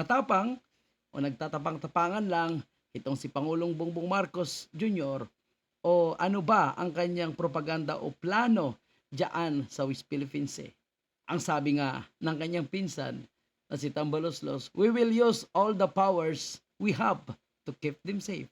Matapang o nagtatapang-tapangan lang itong si Pangulong Bongbong Marcos Jr. o ano ba ang kanyang propaganda o plano diyan sa West Philippines Sea? Ang sabi nga ng kanyang pinsan na si Tambaloslos, we will use all the powers we have to keep them safe.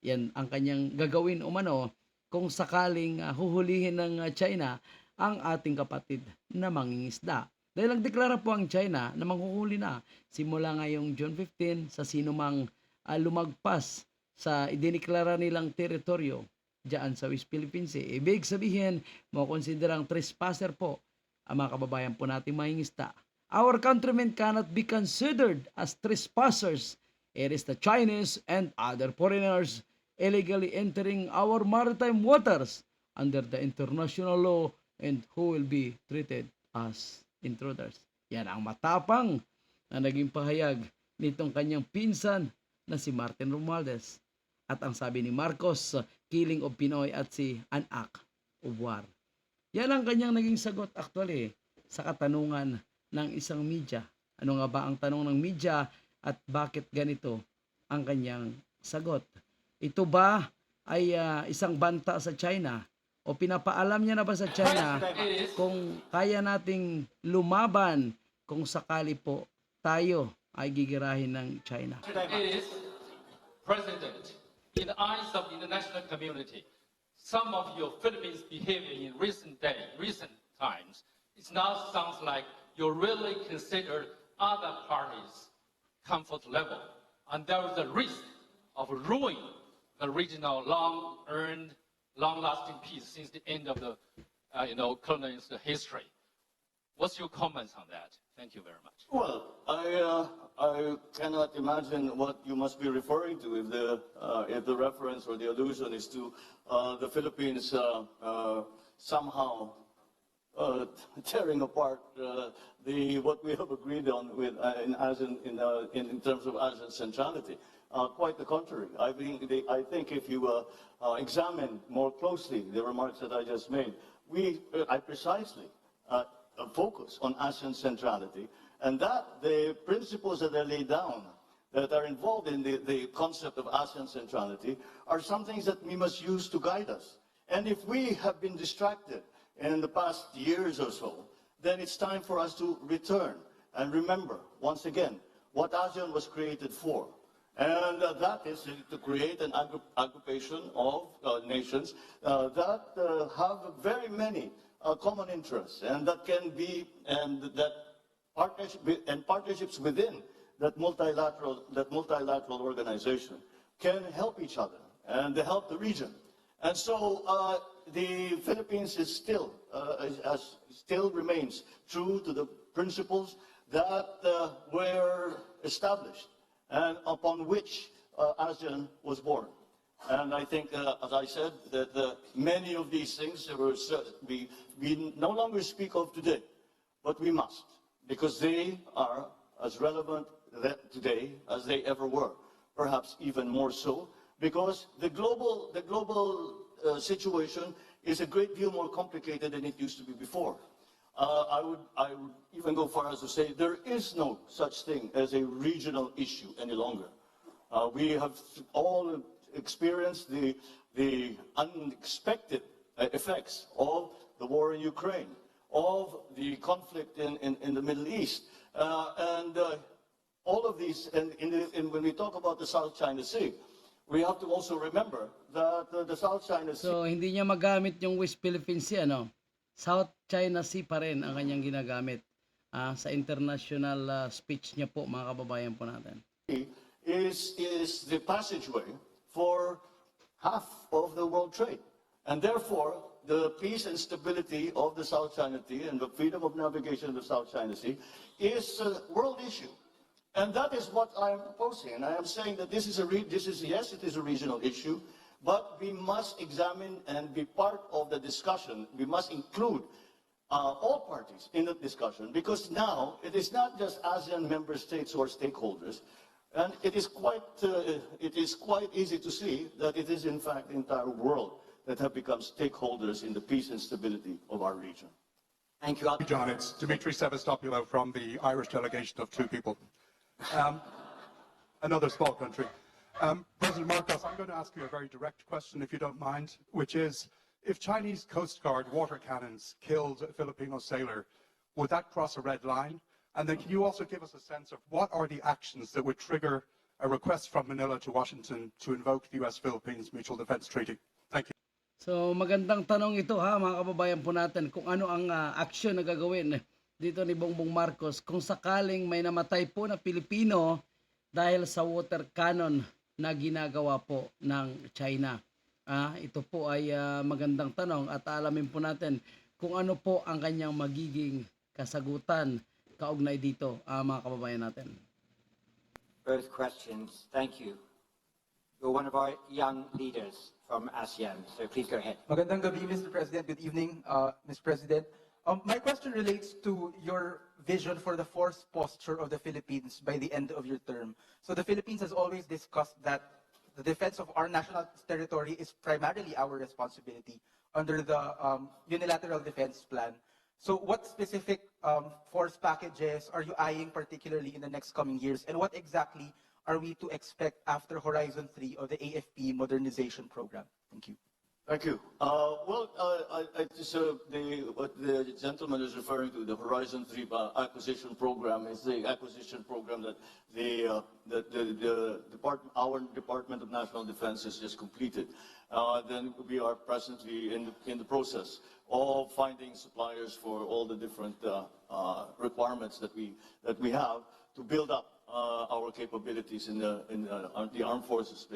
Yan ang kanyang gagawin umano kung sakaling ah, huhulihin ng China ang ating kapatid na mangingisda. Dahil nagdeklara po ang China na manghuhuli na simula ngayong June 15 sa sinumang ah, lumagpas sa idineklara nilang teritoryo diyan sa West Philippines Sea. Ibig sabihin, makonsiderang trespasser po ang mga kababayan po nating mangingisda. Our countrymen cannot be considered as trespassers. It is the Chinese and other foreigners illegally entering our maritime waters under the international law and who will be treated as intruders. Yan ang matapang na naging pahayag nitong kanyang pinsan na si Martin Romualdez. At ang sabi ni Marcos, killing of Pinoy at si Anak of War. Yan ang kanyang naging sagot actually sa katanungan ng isang media. Ano nga ba ang tanong ng media at bakit ganito ang kanyang sagot? Ito ba ay ah, isang banta sa China o pinapaalam niya na ba sa China kung kaya nating lumaban kung sakali po tayo ay gigirahin ng China? It is, President, in the eyes of the international community, some of your Philippines behavior in recent day, recent times, it now sounds like you really consider other parties' comfort level, and there is a risk of ruining the regional long-earned, long-lasting peace since the end of the, uh, you know, colonialist history. What's your comments on that? Thank you very much. Well, I, uh, I cannot imagine what you must be referring to if the, uh, if the reference or the allusion is to uh, the Philippines uh, uh, somehow uh, tearing apart uh, the, what we have agreed on with, uh, in, ASEAN, in, uh, in, in terms of ASEAN centrality. Uh, quite the contrary. I think, I think if you uh, examine more closely the remarks that I just made, we, I precisely focus on ASEAN centrality, and that the principles that are laid down that are involved in the, the concept of ASEAN centrality are some things that we must use to guide us. And if we have been distracted in the past years or so, then it's time for us to return and remember, once again, what ASEAN was created for. And uh, that is to create an aggregation of uh, nations uh, that uh, have very many uh, common interests and that can be, and that partnership, and partnerships within that multilateral, that multilateral organization can help each other and help the region. And so uh, the Philippines is still, uh, as, still remains true to the principles that uh, were established and upon which uh, ASEAN was born. And I think, uh, as I said, that uh, many of these things were, we, we no longer speak of today, but we must, because they are as relevant today as they ever were, perhaps even more so, because the global, the global uh, situation is a great deal more complicated than it used to be before. Uh, I, would, I would even go far as to say there is no such thing as a regional issue any longer. Uh, we have all experienced the, the unexpected uh, effects of the war in Ukraine, of the conflict in, in, in the Middle East, uh, and uh, all of these, and, in the, and when we talk about the South China Sea, we have to also remember that uh, the South China Sea So, hindi niya magamit yung West Philippine Sea, ano? South China Sea pa rin ang kanyang ginagamit ah, sa international ah, speech niya po, mga kababayan po natin. is, is the passageway for half of the world trade. And therefore, the peace and stability of the South China Sea and the freedom of navigation of the South China Sea is a world issue. And that is what I am proposing. And I am saying that this is a, re- this is, yes, it is a regional issue, but we must examine and be part of the discussion. We must include uh, all parties in the discussion because now it is not just ASEAN member states or stakeholders, and it is quite uh, it is quite easy to see that it is in fact the entire world that have become stakeholders in the peace and stability of our region. Thank you. John, it's Dimitri Sevastopoulos from the Irish delegation of Two People. Um, another small country. Um, President Marcos, I'm going to ask you a very direct question, if you don't mind, which is, if Chinese Coast Guard water cannons killed a Filipino sailor, would that cross a red line? And then can you also give us a sense of what are the actions that would trigger a request from Manila to Washington to invoke the U.S.-Philippines Mutual Defense Treaty? Thank you. So magandang tanong ito ha mga kababayan po natin kung ano ang ah, aksyon na gagawin dito ni Bongbong Marcos kung sakaling may namatay po na Pilipino dahil sa water cannon na ginagawa po ng China. Ah, ito po ay ah, magandang tanong at alamin po natin kung ano po ang kanyang magiging kasagutan kaugnay dito ah, mga kababayan natin. Both questions. Thank you. You're one of our young leaders from ASEAN, so please go ahead. Magandang gabi, Mr. President. Good evening, uh, Mr. President. Um, my question relates to your vision for the force posture of the Philippines by the end of your term. So the Philippines has always discussed that the defense of our national territory is primarily our responsibility under the um, unilateral defense plan. So what specific um, force packages are you eyeing particularly in the next coming years? And what exactly are we to expect after Horizon 3 of the AFP modernization program? Thank you. Thank you. Uh, well, uh, I, I just, uh, the, what the gentleman is referring to, the Horizon 3 uh, acquisition program, is the acquisition program that the, uh, that the, the department, our Department of National Defense has just completed. Uh, then we are presently in the, in the process of finding suppliers for all the different requirements that we, that we have to build up our capabilities in the, in the armed forces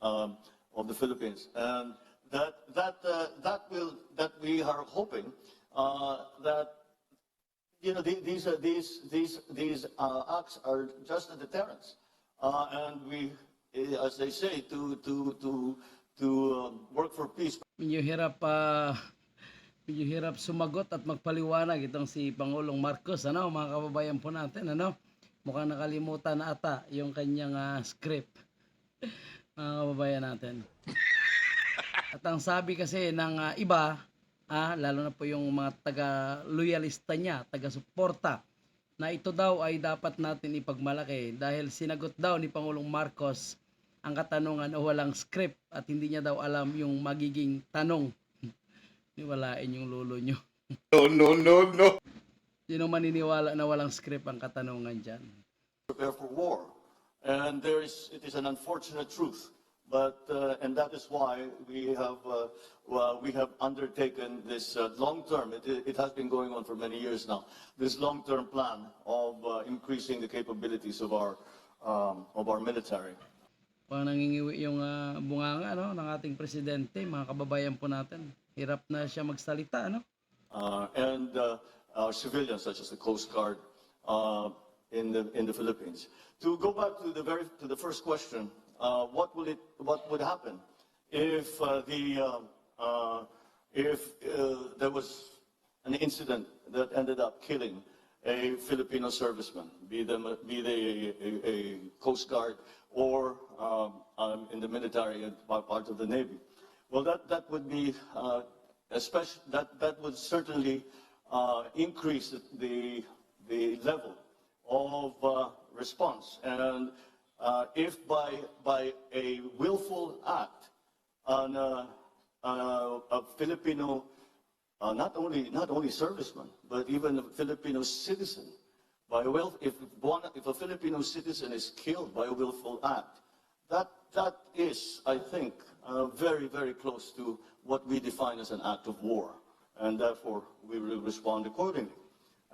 um, of the Philippines. And that, that, uh, that will, that we are hoping uh, that, you know, the- these, are, these, these, these uh, acts are just a deterrence. Uh, and we, eh, as they say, to, to, to, to um, work for peace, medyo hirap pa medyo hirap sumagot at magpaliwanag itong si Pangulong Marcos ano mga kababayan po natin ano? Mukhang nakalimutan na ata yung kanyang ah, script. Mga kababayan natin at ang sabi kasi ng ah, iba ah, lalo na po yung mga taga loyalista niya taga suporta na ito daw ay dapat natin ipagmalaki dahil sinagot daw ni Pangulong Marcos ang katanungan o walang script at hindi niya daw alam yung magiging tanong. Niwalain yung lolo nyo. No, no, no, no. Sino maniniwala na walang script ang katanungan dyan? prepare for war. And there is, it is an unfortunate truth. But, uh, and that is why we have, uh, well, we have undertaken this uh, long-term, it, it has been going on for many years now, this long-term plan of uh, increasing the capabilities of our, um, of our military. Pang nangingiwi yung ah, bunganga no, ng ating presidente, mga kababayan po natin. Hirap na siya magsalita, ano? uh, and uh, our civilians, such as the Coast Guard uh, in the in the Philippines. To go back to the very to the first question, uh, what will it what would happen if uh, the uh, uh, if uh, there was an incident that ended up killing a Filipino serviceman, be them be they a, a, a Coast Guard or um, um, in the military part of the Navy? Well, that that would be uh, especially that that would certainly uh, increase the, the the level of uh, response, and uh, if by by a willful act on uh, uh, a Filipino, uh, not only not only serviceman, but even a Filipino citizen, by a will, if one if a Filipino citizen is killed by a willful act, that that is, I think, uh, very very close to what we define as an act of war, and therefore we will respond accordingly.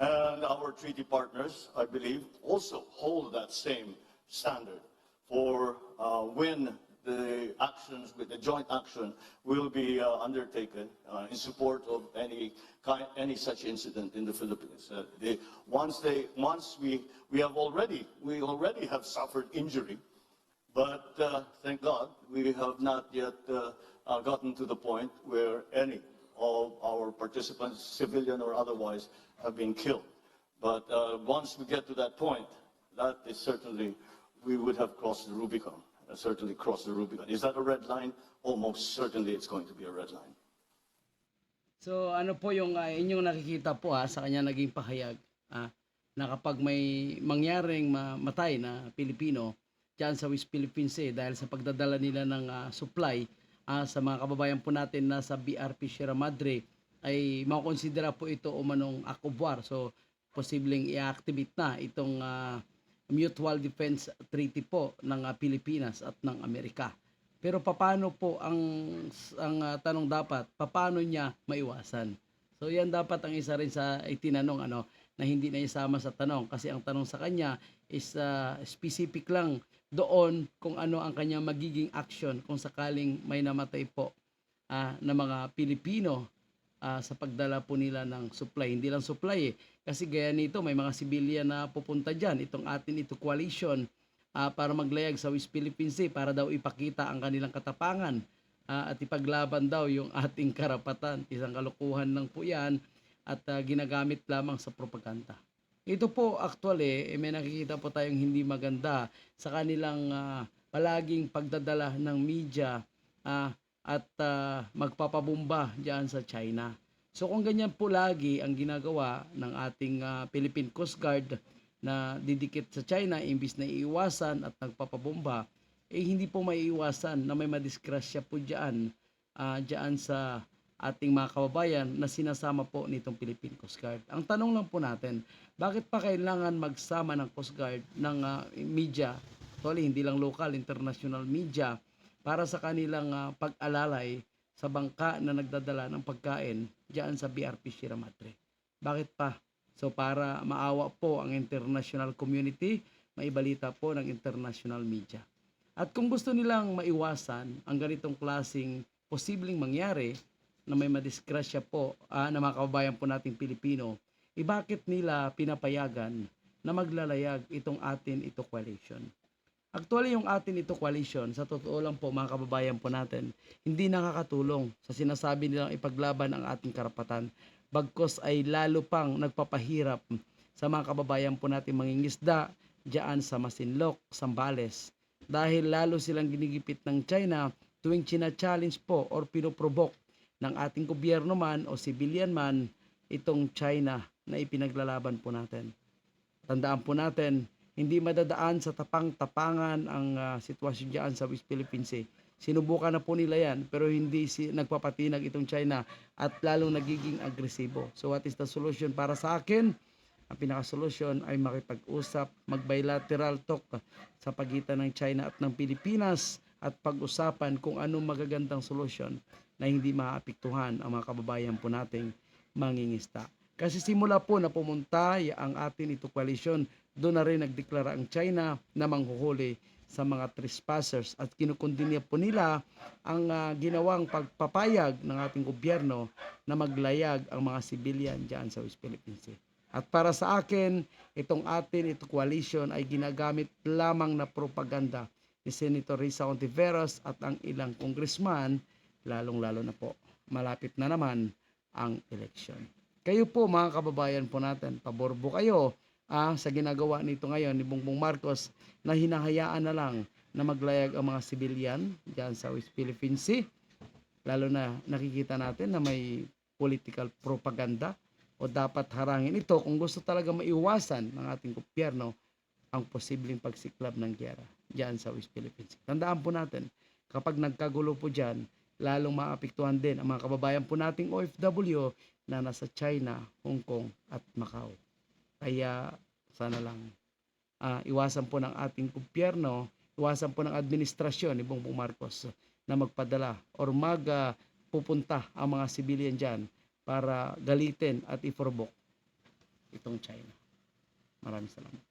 And our treaty partners, I believe, also hold that same standard for uh, when the actions, with the joint action, will be uh, undertaken uh, in support of any kind, any such incident in the Philippines. Uh, once they, once we, we have already, we already have suffered injury, but uh, thank God we have not yet uh, uh, gotten to the point where any of our participants, civilian or otherwise, have been killed. But once we get to that point, that is certainly, we would have crossed the Rubicon, uh, certainly crossed the Rubicon. Is that a red line? Almost certainly it's going to be a red line. So ano po yung ah, inyong nakikita po ha, sa kanya naging pahayag ah, na kapag may mangyaring mamatay na Pilipino diyan sa West Philippine Sea dahil sa pagdadala nila ng ah, supply ah, sa mga kababayan po natin na sa BRP Sierra Madre ay makonsidera po ito umanong act of war. So, posibleng i-activate na itong ah, Mutual Defense Treaty po ng ah, Pilipinas at ng Amerika. Pero paano po ang ang ah, tanong dapat, paano niya maiwasan? So yan dapat ang isa rin sa itinanong ano na hindi na isama sa tanong kasi ang tanong sa kanya is ah, specific lang doon kung ano ang kanyang magiging action kung sakaling may namatay po ah, na mga Pilipino ah, sa pagdala po nila ng supply. Hindi lang supply eh. Kasi gaya nito, may mga civilian na pupunta dyan. Itong atin, ito coalition ah, para maglayag sa West Philippine Sea para daw ipakita ang kanilang katapangan ah, at ipaglaban daw yung ating karapatan. Isang kalukuhan lang po yan at ah, ginagamit lamang sa propaganda. Ito po actually, eh, may nakikita po tayong hindi maganda sa kanilang ah, palaging pagdadala ng media ah, at ah, magpapabumba diyan sa China. So kung ganyan po lagi ang ginagawa ng ating ah, Philippine Coast Guard na didikit sa China imbis na iiwasan at nagpapabomba, eh hindi po maiiwasan na may madiskrasya po diyan ah, diyan sa ating mga kababayan na sinasama po nitong Philippine Coast Guard. Ang tanong lang po natin, bakit pa kailangan magsama ng Coast Guard ng ah, media, actually hindi lang local, international media, para sa kanilang ah, pag-alalay sa bangka na nagdadala ng pagkain diyan sa BRP Sierra Madre. Bakit pa? So para maawa po ang international community, maibalita po ng international media. At kung gusto nilang maiwasan ang ganitong klasing posibleng mangyari na may madisgrasya po ah, na mga kababayan po nating Pilipino, eh bakit nila pinapayagan na maglalayag itong atin ito coalition? Actually, yung atin ito coalition, sa totoo lang po mga kababayan po natin, hindi nakakatulong sa sinasabi nilang ipaglaban ang ating karapatan. Bagkos ay lalo pang nagpapahirap sa mga kababayan po natin mangingisda diyan sa Masinloc, Sambales. Dahil lalo silang ginigipit ng China tuwing china-challenge po or pinoprovoke ng ating gobyerno man o civilian man itong China na ipinaglalaban po natin. Tandaan po natin, hindi madadaan sa tapang-tapangan ang ah, sitwasyon diyan sa West Philippine Sea. Sinubukan na po nila yan pero hindi si, nagpapatinag itong China at lalong nagiging agresibo. So what is the solution para sa akin? Ang pinaka-solusyon ay makipag-usap, mag-bilateral talk sa pagitan ng China at ng Pilipinas at pag-usapan kung anong magagandang solusyon na hindi maapektuhan ang mga kababayan po nating mangingista. Kasi simula po na pumunta ang atin ito coalition, doon na rin nagdeklara ang China na manghuhuli sa mga trespassers at kinukondinya po nila ang ah, ginawang pagpapayag ng ating gobyerno na maglayag ang mga civilian diyan sa West Philippine Sea. At para sa akin, itong atin, ito coalition ay ginagamit lamang na propaganda ni Senator Risa Ontiveros at ang ilang congressman, lalong-lalo na po, malapit na naman ang election. Kayo po mga kababayan po natin, paborbo kayo ah, sa ginagawa nito ngayon ni Bongbong Marcos na hinahayaan na lang na maglayag ang mga civilian diyan sa West Philippine Sea. Lalo na nakikita natin na may political propaganda o dapat harangin ito kung gusto talaga maiwasan ng ating gobyerno ang posibleng pagsiklab ng gyera diyan sa West Philippines. Tandaan po natin, kapag nagkagulo po diyan, lalong maapektuhan din ang mga kababayan po nating OFW na nasa China, Hong Kong at Macau. Kaya sana lang ah, iwasan po ng ating gobyerno, iwasan po ng administrasyon ni Bongbong Marcos na magpadala or mag pupunta ang mga civilian dyan para galitin at iprovoke itong China. Maraming salamat.